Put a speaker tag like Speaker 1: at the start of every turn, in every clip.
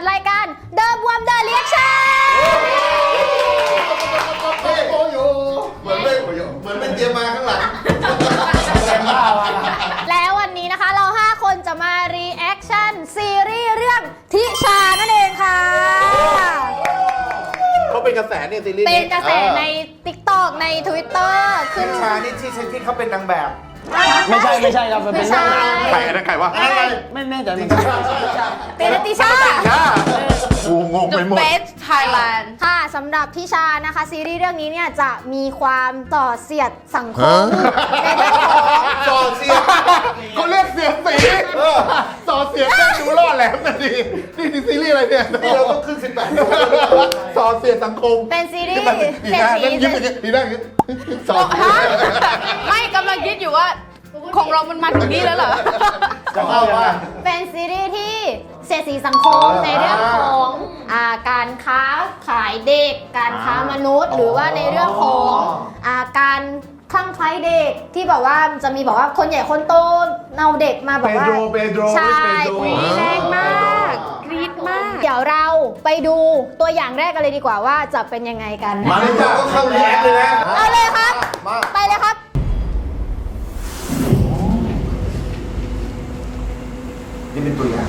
Speaker 1: ดรายการเดอะบวมเดอะเรียกชั่น
Speaker 2: โอ้โหเหมือนไม่เหมือนไม่เตรียมมาข้างหลัง
Speaker 1: แล้ววันนี้นะคะเรา 5 คนจะมารีแอคชั่นซีรีส์เรื่องทิชานั่นเองค่ะ
Speaker 2: เขาเป็นกระแสเนี่ยซีรีส์
Speaker 1: เป็นกระแสใน TikTok ใน Twitter ขึ้น
Speaker 3: ชานี่ที่ที่เขาเป็นนางแบบ
Speaker 4: ไม่ใช่ไม่ใช่ครับมันเป็น
Speaker 1: ไม่ใช่
Speaker 4: เรื่องหนัง
Speaker 2: ใครอันนั้นใครวะอะไร
Speaker 4: ไม่แน่ใจเหมือนกัน
Speaker 1: เป็นติชา
Speaker 2: จ้ากูงงไปหมด
Speaker 5: Best Thailand
Speaker 1: ค่ะสำหรับทิชานะคะ ซีรีส์เรื่องนี้เนี่ยจะมีความต่อเสียดสังคมในเรื่องของ
Speaker 2: ต่อเสียงเขาเรียกเสียงสีต่อเสียงแม่งดูล่อแหลมนะดีนี่นี่ซีรีส์อะไรเนี่ยนี่เราต้องขึ้นสิบแปดต่อเสียงสังคม
Speaker 1: เป็นซีรีส์
Speaker 2: ดี
Speaker 1: เสีย
Speaker 2: หน้า
Speaker 1: สี
Speaker 2: นั่งยิ้มอย่างเงี้ยดีหน้าอย่างเงี้ยต่อเสียง
Speaker 5: ไม่กำลังคิด อยู่ว่าของเรามันมาถึงนี่แล้วเหรอ
Speaker 2: จะเข้าว่า
Speaker 1: เป็นซีรีส์ที่เสียดสีสังคม
Speaker 2: เออ
Speaker 1: ในเรื่องของอาการค้าขายเด็ก การค้ามนุษย์หรือว่าในเรื่องของอาการคลั่งไคล้เด็กที่แบบว่าจะมีบอกว่าคนใหญ่คนโตเอาเด็กมาแบบว่า
Speaker 2: เปโดรเปโดร
Speaker 1: ใช่
Speaker 2: เปโดร
Speaker 5: แรงมากกรี๊ดมาก
Speaker 1: เดี๋ยวเราไปดูตัวอย่างแรกกันเลยดีกว่าว่าจะเป็นยังไงกัน
Speaker 2: มาเลยจ้าก็เข้าแย้เลยนะ
Speaker 1: เอาเลยครับ
Speaker 2: มา
Speaker 1: ไปเลยครับ
Speaker 3: นี่เป็นตัวอย่าง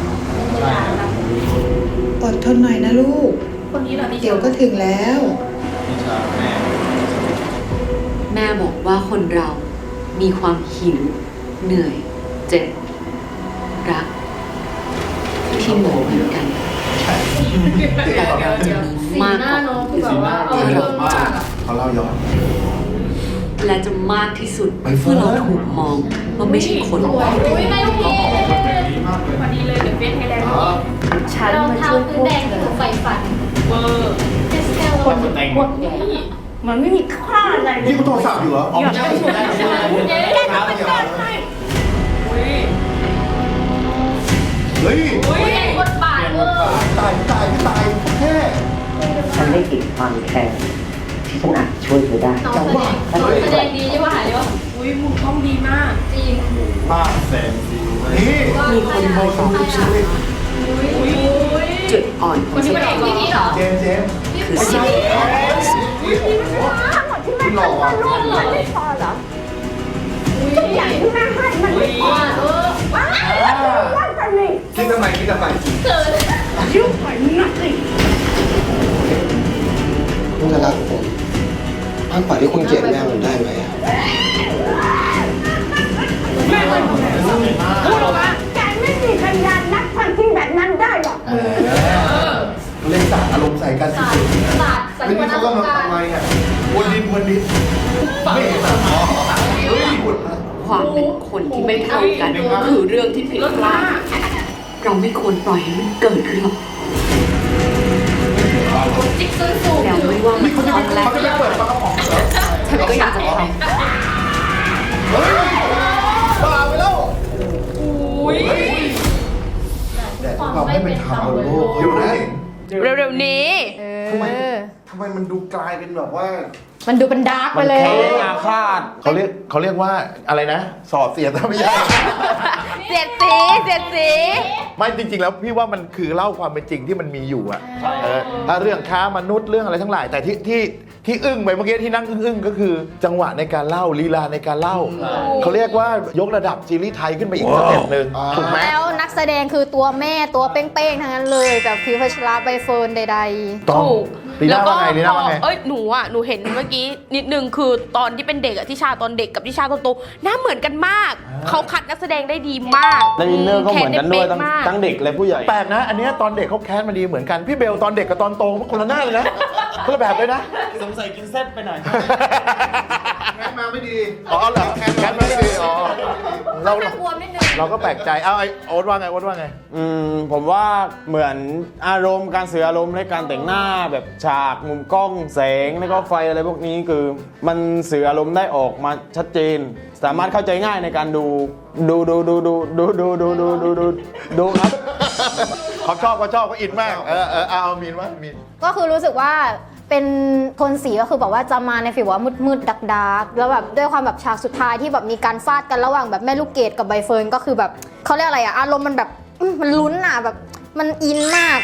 Speaker 6: อ ดทนหน่อยนะลูกเดี๋ยวก็ถึงแล้ว
Speaker 7: แม่บอกว่าคนเรามีความหิว เหนื่อย เจ็บ รัก ที่เหมือนเหมือนกันแต่เราจะมีมากกว่าถ้าเรา
Speaker 2: เขาเล่าย้อน
Speaker 7: และจะมากที่สุดเมื่อเราถูกมองว่าไม่ใช่คน
Speaker 1: ฉันมาช่วยพวกเธอไฟฝันเวอร์คนแต่งมันไม่มีค่าอะไร
Speaker 2: นี่กูโทรศัพท์อยู่เหรออ๋อไม่ใช่ไม่ใช่ไม่ใช่เฮ้ย
Speaker 1: บทบาทเวอร์
Speaker 2: ตายตายตายแค่
Speaker 8: ฉันไม่ติดความแค้นที่ ฉันอาจช่วยเธอได้น้อง
Speaker 2: แสดงน้อง
Speaker 1: แสดงดีว่ป่ะเลว่อุ้ยมุมกล้องดีมากจริง
Speaker 2: มากแสนดีนี่
Speaker 7: มีคนมาสองทุกชีวิตจุดอ่อนคนที่เป็น
Speaker 1: เอกพี่เหรอ
Speaker 2: เจมเจม
Speaker 7: คือสิ่งที่
Speaker 2: หล่ออะ
Speaker 3: มันไม่
Speaker 7: พอเหรอ
Speaker 1: ทุกอย่างที่แ
Speaker 7: ม่ให้มันไม่พอ
Speaker 5: เอ
Speaker 1: อว้าว
Speaker 3: คิดทำไมคิดทำไม
Speaker 9: เกิ
Speaker 1: ด
Speaker 3: ยุ่
Speaker 7: งไปนักเลย
Speaker 10: คุณจะรักผม มากกว่าที่คุณเกลียดแม่ผมได้ไหมอะ
Speaker 2: เล่นสาดอารมณ์ใส่กันสุดๆ
Speaker 1: ศาสตร์สัญ
Speaker 2: เฮ้ย
Speaker 1: ญา
Speaker 2: นี่
Speaker 1: ณ
Speaker 2: เขากำลัง
Speaker 1: การ
Speaker 2: ทำไมอะวนดินวนดินไม่เห็นเหรอเฮ้ยหมดละ
Speaker 7: ความเป็นคนที่ไม่เท่ากัน คือเรื่องที่ผิดพลาดเราไม่ควรปล่อยให้มันเกิดขึ้นหรอก
Speaker 1: จิกซื้อสูง
Speaker 7: แล้วไม่ว่ามันครั้งแรก
Speaker 2: เขาจะไม่เปิดปาก มมันดูกลายเป็นแบบว่า
Speaker 1: มันดูเป็นดาร์กไป
Speaker 4: มัน
Speaker 1: เลย
Speaker 4: แค้นอาฆาต
Speaker 2: เขาเรียกเขาเรียกว่าอะไรนะ สอดเสียดถ้าไม่ใช่
Speaker 5: เสียดสีเสียดสี
Speaker 2: ไม่จริง ๆ แล้วพี่ว่ามันคือเล่าความเป็นจริงที่มันมีอยู่อะเออถ้าเรื่องค้ามนุษย์เรื่องอะไรทั้งหลาย แต่ที่ที่ที่อึ้งไปเมื่อกี้ที่นั่งอึ้งๆก็คือ จังหวะในการเล่าลีลาในการเล่า เขาเรียกว่ายกระดับซีรีส์ไทยขึ้นไปอีกสเต็ปหนึ่งถูกไหม
Speaker 1: แล้วนักแสดงคือตัวแม่ตัวเป้งๆทั้งนั้นเลยแบบพิวพัชราใบเฟิร์นใด
Speaker 2: ต้อง
Speaker 5: ถูก
Speaker 2: ลี
Speaker 5: แล้
Speaker 2: น่าว
Speaker 5: ก็
Speaker 2: ว่าไงลี
Speaker 5: พ
Speaker 2: น่า
Speaker 5: อ
Speaker 2: ว่าไง
Speaker 5: เอ้ยหนูอะหนูเห็นเมื่อกี้นิดนึงคือตอนที่เป็นเด็กอะที่ชาตอนเด็กกับที่ชาตอนโตหน้าเหมือนกันมาก เขาคัดนักแสดงได้ดีมาก
Speaker 4: และอินเนอร์ก็เหมือนกันด้วยทั้ง
Speaker 5: แคได้เป๊ะมาก
Speaker 4: ทั้งเด็กและผู้ใหญ่
Speaker 2: แปลกนะ อันเนี้ยตอนเด็กเขาแคสมาดีเหมือนกัน พี่เบลตอนเด็กกับตอนโตมันคนละหน้าเลยนะ คนละแบบเลยนะ
Speaker 4: สงสัยกินเส้นไปหน่อย
Speaker 2: แคสมาไม่ดีอ๋อเหรอแคสมาไม่ดีอ๋อเรา
Speaker 1: ๆบวมนิดนึง
Speaker 2: เราก็แปลกใจ เอาไอ้โอ๊ตว่าไงโอ๊ตว่าไง
Speaker 4: อืมผมว่าเหมือนอารมณ์การสื่ออารมณ์และการแต่งหน้าแบบฉากมุมกล้องแสงแล้วก็ไฟอะไรพวกนี้คือ มันสื่ออารมณ์ได้ออกมาชัดเจน สามารถเข้าใจง่ายในการดูดูดูดูดูดูดูดูดูดูดูดูครับ
Speaker 2: เขาชอบเขาชอบเขาอินมาก เออเออเอาเอามีนว่ามีน
Speaker 1: ก็คือรู้สึกว่าเป็นโทนสีก็คือแบบว่าจะมาในฟีลว่ามืดๆดักๆแล้วแบบด้วยความแบบฉากสุดท้ายที่แบบมีการฟาดกันระหว่างแบบแม่ลูกเกดกับใบเฟิร์นก็คือแบบเขาเรียกอะไรอะอารมณ์มันแบบอื้อมันลุ้นอะแบบมันอินมาก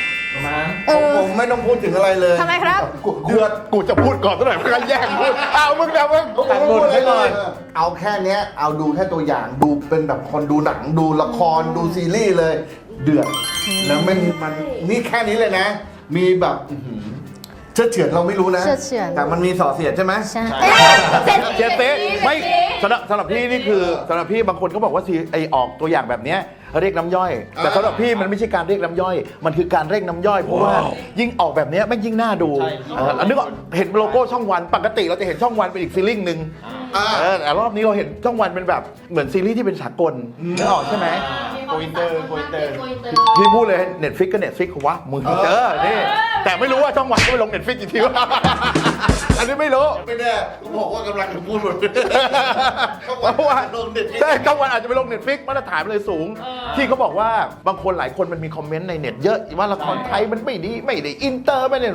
Speaker 1: เออ
Speaker 3: ผมไม่ต้องพูดถึงอะไรเลย
Speaker 1: ทำไมครับ
Speaker 2: เดือดกูจะพูดก่อนสักหน่อยมันก็แย่งพูดเอามึงนะมึง
Speaker 3: ตัดบทให้หน่อยเอาแค่เนี้ย เอาดูแค่ตัวอย่างดูเป็นแบบคนดูหนังดูละครดูซีรีส์เลย เดือดแล้วมันมันนี่แค่นี้เลยนะ มีแบบอื้อหือเชื่อเฉือนเราไม่รู้นะ
Speaker 1: เชื่อเฉือน
Speaker 3: แต่มันมีส่อเสียดใช่ไหม
Speaker 1: ใช่เอ๊ะเสร็จ
Speaker 2: เจเต้ไม่สำหรับสำหรับพี่นี่คือสำหรับพี่บางคนก็บอกว่าซีไอออกตัวอย่างแบบเนี้ย เรียกน้ำย่อย แต่สำหรับพี่มันไม่ใช่การเรียกน้ำย่อย มันคือการเร่งน้ำย่อยเพราะว่ายิ่งออกแบบเนี้ยแม่งยิ่งน่าดูเอออันนึกว่าเห็นโลโก้ช่องวันปกติเราจะเห็นช่องวันเป็นอีกซีรีส์หนึ่ง
Speaker 3: อ่า
Speaker 2: เออแต่รอบนี้เราเห็นช่องวันเป็นแบบเหมือนซีรีส์ที่เป็นสากลนึกออกใช่ไหม
Speaker 4: โกอินเตอร์โกอินเตอร์
Speaker 2: พี่พูดเลยเน็ตฟิกก็เน็ตฟิกวะมึงเจอนี่แต่ไม่รู้ว่าช่องวันก็ไปลงเน็ตฟิกกี่ทีวะ อันนี้ไม่รู้
Speaker 3: ไม่แน่กูบอกว่ากำลังจะพูดหมด
Speaker 2: เพราะว่า
Speaker 3: ลง Netflix
Speaker 2: ใช่ช่องวันอาจจะไปลงเน็ตฟิกมาตรฐานมันเลยสูง ที่เขาบอกว่าบางคนหลายคนมันมีคอมเมนต์ในเน็ตเยอะว่าละครไทยมันไม่ดีไม่ได้อินเตอร์ไม่ได้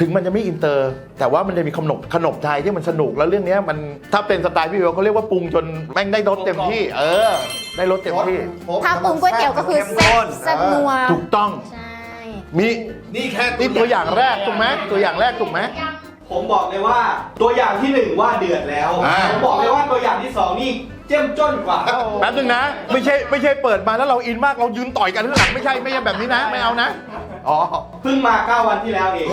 Speaker 2: ถึงมันจะไม่อินเตอร์ แต่ว่ามันจะมีขนมขนมไทยที่มันสนุกแล้วเรื่องเนี้ยมันถ้าเป็นสไตล์พี่เบลเขาเรียกว่าปรุงจนแม่งได้รสเต็มที่ เออ ได้รสเต็มที่
Speaker 1: ถ้าปรุงก๋วยเตี๋ยวก็คือแซ่บแซ่บนัว
Speaker 2: ถูกต้อง
Speaker 1: ใช่
Speaker 2: มี
Speaker 3: นี่แค่
Speaker 2: นี่ตัวอย่างแรกถูกไหมตัวอย่างแรกถูกไหม
Speaker 9: ผมบอกเลยว่าตัวอย่างที่หนึ่งว่าเดือดแล้ว
Speaker 2: อ่า
Speaker 9: ผมบอกเลยว่าตัวอย่างที่สองนี่เจ้มจ้นกว่า
Speaker 2: แป๊บนึงนะ ไม่ใช่ไม่ใช่เปิดมาแล้วเราอินมากเรายืนต่อยกันข้างหลังไม่ใช่ไม่ใช่แบบนี้นะ ไม่เอานะอ๋อ
Speaker 9: เพิ่งมา 9 วันที่แล้วเอง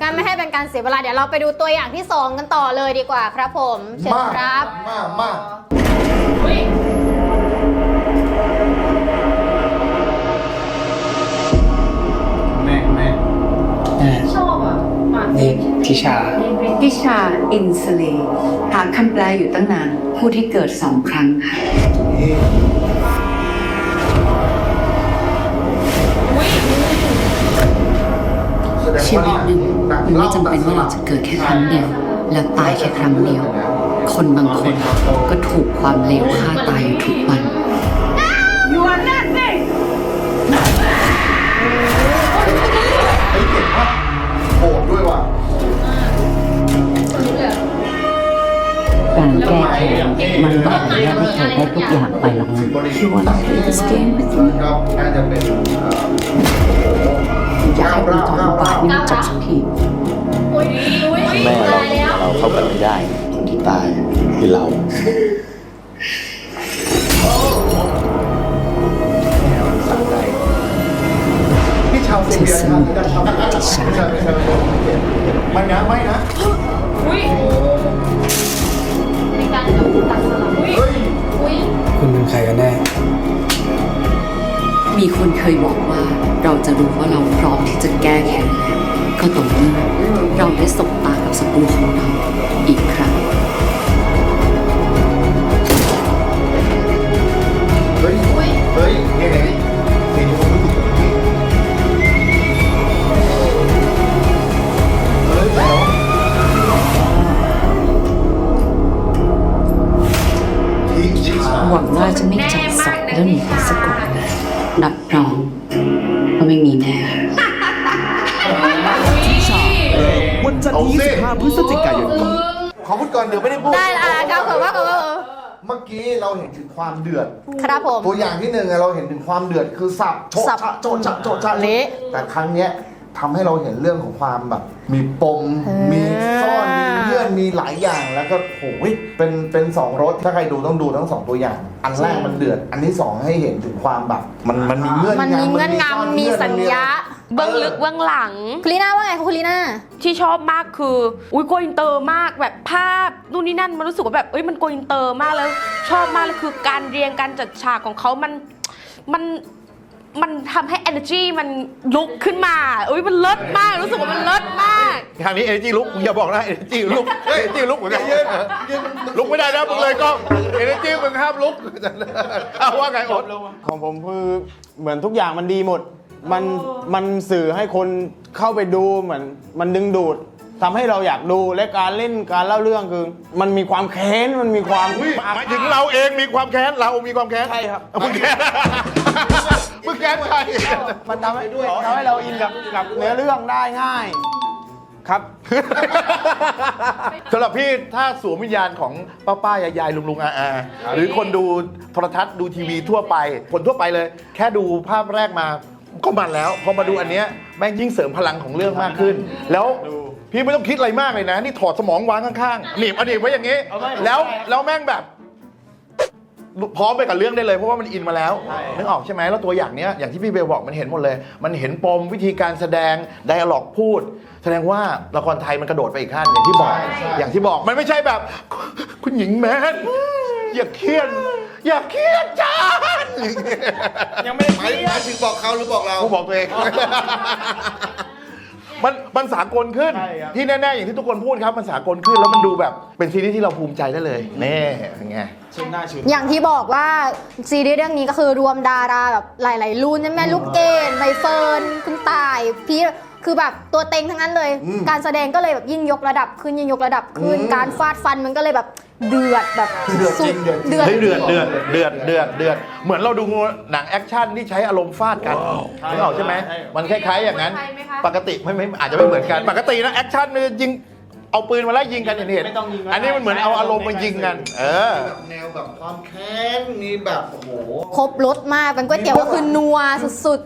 Speaker 1: การไม่ให้เป็นการเสียเวลาเดี๋ยวเราไปดูตัวอย่างที่ 2 กันต่อเลยดีกว่าครับผม เชิญ
Speaker 3: มาก
Speaker 1: ครับ
Speaker 3: มากมาก
Speaker 8: นี่ ทิชา
Speaker 7: พิชาอินสเลหาคำแปลอยู่ตั้งนาน ผู้ที่เกิดสองครั้งค่ะชีวิตหนึ่งมันไม่จำเป็นว่าเราจะเกิดแค่ครั้งเดียว แล้วตายแค่ครั้งเดียว คนบางคนก็ถูกความเลวฆ่าตายอยู่ทุกวัน
Speaker 8: แก้แค้นมันก็อนุญาตให้เธอได้ทุกอย่างไปหรอกนะ You wanna play this game with me
Speaker 3: ก็น่าจะเป็นอ
Speaker 8: ยากให้คุณทรมานนี่มันจบสักที
Speaker 1: แม่เรา
Speaker 10: เราเข้ากันไม่ได้ คนที่ตายคือเรา
Speaker 3: พี่ชาวเซเบีย
Speaker 8: เธอสนุดที่ฉัน
Speaker 3: ไม่ใช่ไม่ใช่ไม่ใช่ไม่นะไม่นะ
Speaker 10: ใครกันแน่
Speaker 7: มีคนเคยบอกว่าเราจะรู้ว่าเราพร้อมที่จะแก้แค้นแล้วก็ต่อเมื่อเราได้สบตากับศัตรูของเราอีกครั้ง จับสับแล้วหนีไปสะกดนับรองว่าไม่มีแน่
Speaker 2: วันจันทร์ที่ 25 พฤศจิกายน
Speaker 3: ขอพูดก่อนเดี๋ยวไม่ได้พูด
Speaker 1: ได้ละก้าวเกิดว่ากิดว่าเออ
Speaker 3: เมื่อกี้เราเห็นถึงความเดือด
Speaker 1: ครับผม
Speaker 3: ตัวอย่างที่หนึ่งอะเราเห็นถึงความเดือดคือสับโชะ
Speaker 1: สับ
Speaker 3: ชะโชะชะโชะชะ
Speaker 1: เละ
Speaker 3: แต่ครั้งเนี้ย ทำให้เราเห็นเรื่องของความแบบ มีปม
Speaker 1: เออ
Speaker 3: มีซ่อนมีเงื่อนมีหลายอย่างแล้วก็โหยเป็นเป็นสองรสถ้าใครดูต้องดูทั้งสองตัวอย่าง อันแรกมันเดือด อันที่สองให้เห็นถึงความแบบ มันมันมีเงื่อน
Speaker 1: มันมีเงื่อนงำ
Speaker 3: ซ่
Speaker 1: มีสัญญา
Speaker 5: เบื้องลึกเบื้องหลัง
Speaker 1: คุณลีน่าว่าไงคะคุณลีน่า
Speaker 5: ที่ชอบมากคือ อุ้ยโกอินเตอร์มากแบบภาพนู่นนี่นั่นมันรู้สึกว่าแบบเอ้ยมันโกอินเตอร์มากแล้ว ชอบมากเลยคือการเรียงการจัดฉากของเขามันมัน มันทำให้ energy มันลุกขึ้นมาอุ้ยมันเลิศมาก รู้สึกว่ามันเลิศมาก
Speaker 2: ทางนี้เอเนจีลุกมึงอย่าบอกนะเอเนจีลุกเอเนจีลุกเหมือนกันลุกไม่ได้นะมึงเลยก็เอเนจีมึงห้ามลุกเอาว่าไงอด
Speaker 4: ของผมคือเหมือนทุกอย่างมันดีหมด มันมันสื่อให้คนเข้าไปดูเหมือนมันดึงดูดทำให้เราอยากดูและการเล่นการเล่าเรื่องคือ มันมีความแค้นมันมีความ
Speaker 2: หมายถึงเราเองมีความแค้นเรามีความแค้น
Speaker 4: ใช่ครับ
Speaker 2: มึงแค้น มึงแค้นใคร
Speaker 4: มันทำให้ทำให้เราอินกับกับเนื้อเรื่องได้ง่าย ครับ
Speaker 2: สำหรับพี่ถ้าสวมวิญญาณของป้าป้ายายายลุงลุงอาอาหรือคนดูโทรทัศน์ดูทีวีทั่วไป คนทั่วไปเลย แค่ดูภาพแรกมาก็มันแล้ว พอมาดูอันเนี้ยแม่งยิ่งเสริมพลังของเรื่องมากขึ้น แล้วพี่ไม่ต้องคิดอะไรมากเลยนะ นี่ถอดสมองวางข้างๆหนีบเอาหนีบไว้อย่างนี้ แล้วแล้วแม่งแบบ พร้อมไปกับเรื่องได้เลยเพราะว่ามันอินมาแล้วนึกออกใช่ไหมแล้วตัวอย่างเนี้ยอย่างที่พี่เบลบอกมันเห็นหมดเลย มันเห็นปมวิธีการแสดงไดอะล็อกพูด แสดงว่าละครไทยมันกระโดดไปอีกขั้นอย่างที่บอก อย่างที่บอกมันไม่ใช่แบบ คุณหญิงแมนอย่าเครียดอย่าเครียดจาน
Speaker 4: ยังไม่ได้
Speaker 3: หมายหมายถึงบอกเขาหรือบอกเรา
Speaker 2: กูบอกตัวเอง มันมันสากลขึ้น
Speaker 4: ใช่ครับ
Speaker 2: ที่แน่ ๆ อย่างที่ทุกคนพูดครับ มันสากลขึ้นแล้วมันดูแบบเป็นซีรีส์ที่เราภูมิใจได้เลยแน่ยังไง
Speaker 4: ชุดหน้าชุด
Speaker 1: อย่างที่บอกว่าซีรีส์เรื่องนี้ก็คือรวมดาราแบบหลาย ๆ รุ่นใช่ไหมลูกเกดใบเฟิร์นคุณตาย พี่ คือแบบตัวเต็งทั้งนั้นเลย
Speaker 3: อืม
Speaker 1: การแสดงก็เลยแบบยิ่งยกระดับขึ้นยิ่งยกระดับขึ้น
Speaker 3: อืม
Speaker 1: การฟาดฟันมันก็เลยแบบเดือดแบบ
Speaker 3: เดือดจริง
Speaker 1: สุ
Speaker 3: เดือดจริง
Speaker 1: เดือด
Speaker 2: เฮ้ยเดือดเดือดเดือดเดือดเดือดเหมือนเราดูหนังแอคชั่นที่ใช้อารมณ์ฟาดกันนึกออกใช่ไหม
Speaker 4: ใช่
Speaker 2: มันคล้ายๆอย่างนั้น
Speaker 5: ใช่ไหมคะ
Speaker 2: ปกติไม่ไม่อาจจะไม่เหมือนกัน ปกตินะแอคชั่นเนี่ยยิงเอาปืนมาไล่ยิงกันอย่างที่เห็น
Speaker 4: ไม่ต้องยิงก็ได้
Speaker 2: อันนี้มันเหมือนเอาอารมณ์มายิงกัน เออ
Speaker 3: แบบแนวแบบความแค้นมีแบบโอ้โห
Speaker 1: ครบรสมากเป็นก๋วยเตี๋ยวก็คือนัวสุด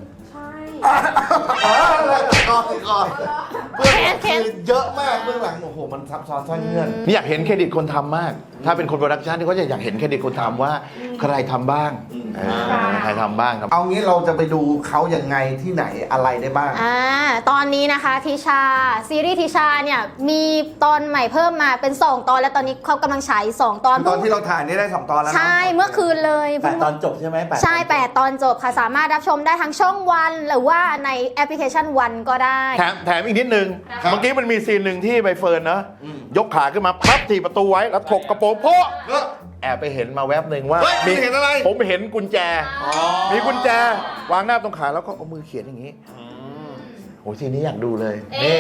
Speaker 3: ก่อนก่อนเบื้องหลัง
Speaker 1: แค้น
Speaker 3: คือเยอะมากเบื้องหลังโอ้โหมันซับซ้อนซ่อนเงื่อน
Speaker 2: นี่อยากเห็นเครดิตคนทำมาก ถ้าเป็นคนโปรดักชันที่เขาจะอยากเห็นเครดิตคนทำว่าใครทำบ้าง
Speaker 3: อืม
Speaker 2: เออใครทำบ้างครับ
Speaker 3: เอางี้เราจะไปดูเขาอย่างไงที่ไหนอะไรได้บ้าง
Speaker 1: ๆอ่าตอนนี้นะคะทิชา ซีรีส์ทิชาเนี่ยมีตอนใหม่เพิ่มมาเป็น 2 ตอนแล้วตอนนี้เขากำลังฉายอีกสองตอน
Speaker 3: ตอนที่เราถ่ายนี่ได้สองตอนแล้วนะ
Speaker 1: ใช่เมื่อคืนเลย
Speaker 10: แปดตอนจบใช่ไหมแปด
Speaker 1: ใช่8ตอนจบค่ะสามารถรับชมได้ทั้งช่องวัน หรือว่าในแอปพลิเคชันวันก็ได้
Speaker 2: แถมแถมอีกนิดนึง
Speaker 3: ครับ
Speaker 2: เมื่อกี้มันมีซีนหนึ่งที่ใบเฟิร์นเนอะ
Speaker 3: อืม
Speaker 2: ยกขาขึ้นมาพับถีบประตูไว้ แล้วถกกระโปรงโพะ
Speaker 3: เออ
Speaker 2: แอบไปเห็นมาแวบหนึ่งว่า
Speaker 3: เฮ้ยคุณเห็นอะไร
Speaker 2: ผมเห็นกุญแจ มีกุญแจ วางหน้าตรงขาแล้วก็เอามือเขียนอย่างนี้โอ้ทีนี้อยากดูเลยนี่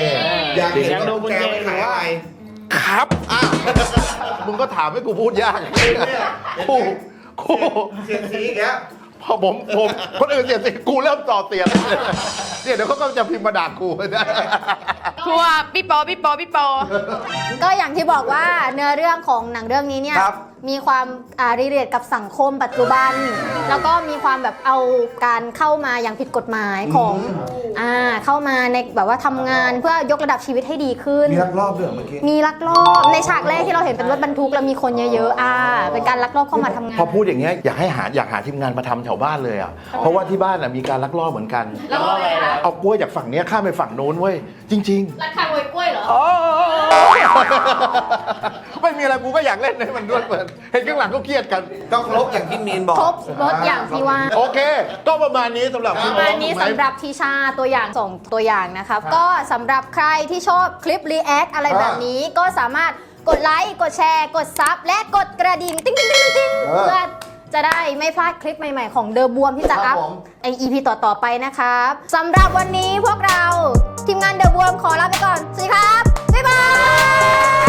Speaker 3: อยากเห็น
Speaker 4: อยากดู
Speaker 3: ว่ากุญแจ
Speaker 4: กุญแจ
Speaker 3: ไปขายอะไร
Speaker 2: ครับ
Speaker 3: อ้าว
Speaker 2: มึงก็ถามให้กูพูดยาก
Speaker 3: เนี่ย
Speaker 2: กูกู
Speaker 3: เสียดสีอีกแล้ว
Speaker 2: พอผมผมคนอื่นเสียสิกูเริ่มต่อเตียนเนี่ยเดี๋ยวเขาก็จะพิมพ์มาด่ากูนะ
Speaker 5: ครัวพี่ปอพี่ปอพี่ปอ
Speaker 1: ก็อย่างที่บอกว่าเนื้อเรื่องของหนังเรื่องนี้เนี่ย
Speaker 3: ครับ
Speaker 1: มีความอ่ารีเลทกับสังคมปัจจุบัน แล้วก็มีความแบบเอาการเข้ามาอย่างผิดกฎหมายของอ่าเข้ามาในแบบว่าทำงานเพื่อยกระดับชีวิตให้ดีขึ้น
Speaker 3: มีลักลอบด้วยเหรอเมื่อกี้
Speaker 1: มีลักลอบในฉากแรกที่เราเห็นเป็นรถบรรทุกแล้วมีคนเยอะๆอ่าเป็นการลักลอบเข้ามาทำงาน
Speaker 2: พอพูดอย่างเงี้ยอยากให้หาอยากหาทีมงานมาทำแถวบ้านเลยอะเพราะว่าที่บ้านอะมีการลักลอบเหมือนกัน
Speaker 5: แล้วอะไรคะ
Speaker 2: เอากล้วยจากฝั่งเนี้ยข้ามไปฝั่งโน้นเว้ยจริง
Speaker 5: ราคาโวยกล้วยเหรอ
Speaker 2: ๆ ไม่มีอะไรกูก็อยากเล่นให้มันด้วยเปิดเห็นข้างหลังก็เครียดกัน
Speaker 3: ก็ครบอย่างที่มีนบอก
Speaker 1: ครบรถอย่างที่ว่า
Speaker 2: โอเค ก็ประมาณนี้สำหรับ
Speaker 1: ป
Speaker 2: พี่
Speaker 1: ระ
Speaker 2: น้
Speaker 1: มา
Speaker 2: อ
Speaker 1: ณ
Speaker 2: ง
Speaker 1: นี้
Speaker 2: ถูกไหม
Speaker 1: สำหรับทีชาตัวอย่างส่งตัวอย่างนะครับ ก็สำหรับใครที่ชอบคลิปรีแอคอะไร
Speaker 3: อ่า
Speaker 1: แบบนี้ก็สามารถกดไลค์กดแชร์ กดซับและกดกระดิ่งติ๊งติ๊งติ๊งติ๊ง
Speaker 3: เออ
Speaker 1: เพื่อจะได้ไม่พลาดคลิปใหม่ๆของเดอะบวมที่จะ
Speaker 3: ครั
Speaker 1: อั
Speaker 3: บ
Speaker 1: พ
Speaker 3: ผม
Speaker 1: ไอ EP ต่อๆไปนะครับสำหรับวันนี้พวกเราทีมงานเดอะบวมขอลาไปก่อนสวัสดีครับบ๊ายบาย